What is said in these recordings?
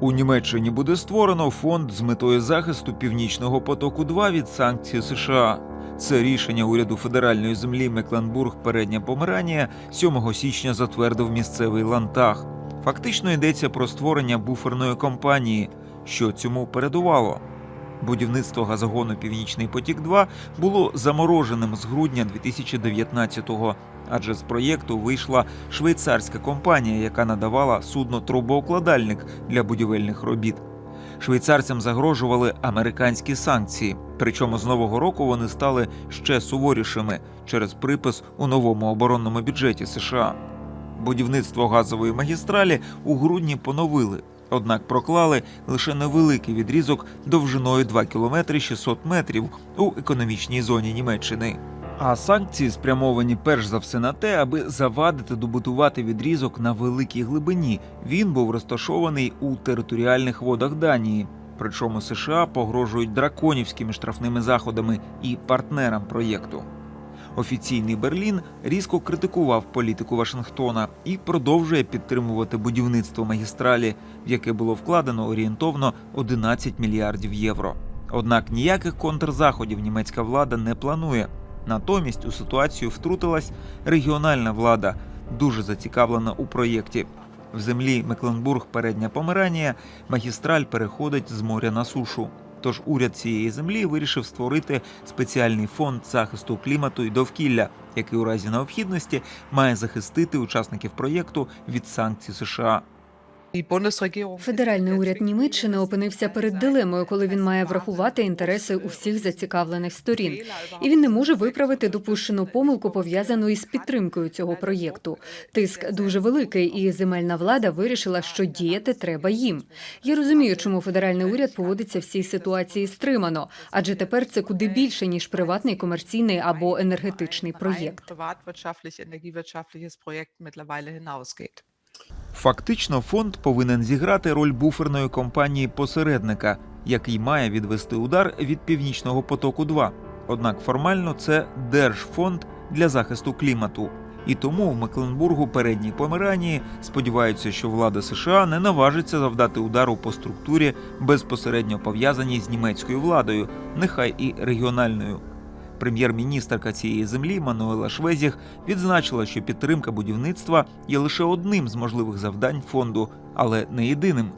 У Німеччині буде створено фонд з метою захисту північного потоку 2 від санкцій США. Це рішення уряду федеральної землі Мекленбург Передня Померанія 7 січня затвердив місцевий лантаг. Фактично йдеться про створення буферної компанії, що цьому передувало. Будівництво газогону Північний потік 2 було замороженим з грудня 2019-го, адже з проєкту вийшла швейцарська компанія, яка надавала судно трубоукладальник для будівельних робіт. Швейцарцям загрожували американські санкції. Причому з нового року вони стали ще суворішими через припис у новому оборонному бюджеті США. Будівництво газової магістралі у грудні поновили, однак проклали лише невеликий відрізок довжиною 2 км 600 метрів у економічній зоні Німеччини. А санкції спрямовані перш за все на те, аби завадити добудувати відрізок на великій глибині. Він був розташований у територіальних водах Данії. Причому США погрожують драконівськими штрафними заходами і партнерам проєкту. Офіційний Берлін різко критикував політику Вашингтона і продовжує підтримувати будівництво магістралі, в яке було вкладено орієнтовно 11 мільярдів євро. Однак ніяких контрзаходів німецька влада не планує. Натомість у ситуацію втрутилась регіональна влада, дуже зацікавлена у проєкті. В землі Мекленбург Передня Померанія магістраль переходить з моря на сушу. Тож уряд цієї землі вирішив створити спеціальний фонд захисту клімату і довкілля, який у разі необхідності має захистити учасників проєкту від санкцій США. Федеральний уряд Німеччини опинився перед дилемою, коли він має врахувати інтереси усіх зацікавлених сторін, і він не може виправити допущену помилку, пов'язану із підтримкою цього проєкту. Тиск дуже великий, і земельна влада вирішила, що діяти треба їм. Я розумію, чому федеральний уряд поводиться в цій ситуації стримано, адже тепер це куди більше ніж приватний комерційний або енергетичний проєкт. Фактично, фонд повинен зіграти роль буферної компанії посередника, який має відвести удар від північного потоку 2 Однак формально це держфонд для захисту клімату. І тому в Мекленбургу передній Померанії сподіваються, що влада США не наважиться завдати удару по структурі, безпосередньо пов'язаній з німецькою владою, нехай і регіональною. Прем'єр-міністрка цієї землі Мануела Швезіх відзначила, що підтримка будівництва є лише одним з можливих завдань фонду, але не єдиним.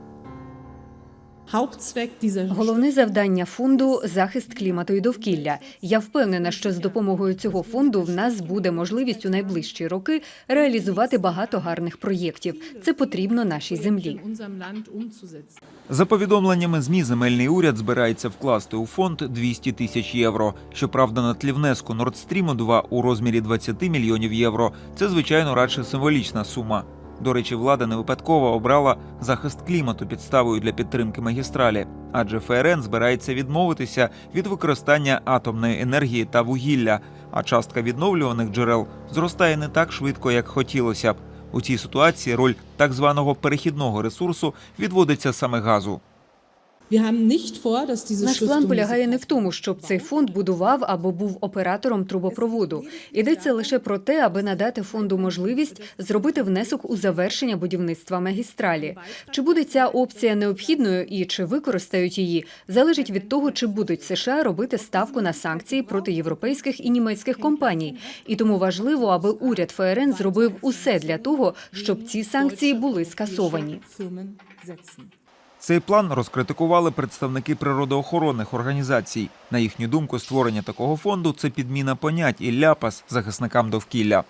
Головне завдання фонду захист клімату і довкілля. Я впевнена, що з допомогою цього фонду в нас буде можливість у найближчі роки реалізувати багато гарних проєктів. Це потрібно нашій землі. За повідомленнями ЗМІ, земельний уряд збирається вкласти у фонд 200 тисяч євро. Щоправда, на тлі внеску Nord Stream 2 у розмірі 20 мільйонів євро. Це звичайно радше символічна сума. До речі, влада не випадково обрала захист клімату підставою для підтримки магістралі, адже ФРН збирається відмовитися від використання атомної енергії та вугілля, а частка відновлюваних джерел зростає не так швидко, як хотілося б. У цій ситуації роль так званого перехідного ресурсу відводиться саме газу. Наш план полягає не в тому, щоб цей фонд будував або був оператором трубопроводу. Йдеться лише про те, аби надати фонду можливість зробити внесок у завершення будівництва магістралі. Чи буде ця опція необхідною і чи використають її, залежить від того, чи будуть США робити ставку на санкції проти європейських і німецьких компаній. І тому важливо, аби уряд ФРН зробив усе для того, щоб ці санкції були скасовані. Цей план розкритикували представники природоохоронних організацій. На їхню думку, створення такого фонду це підміна понять і ляпас захисникам довкілля.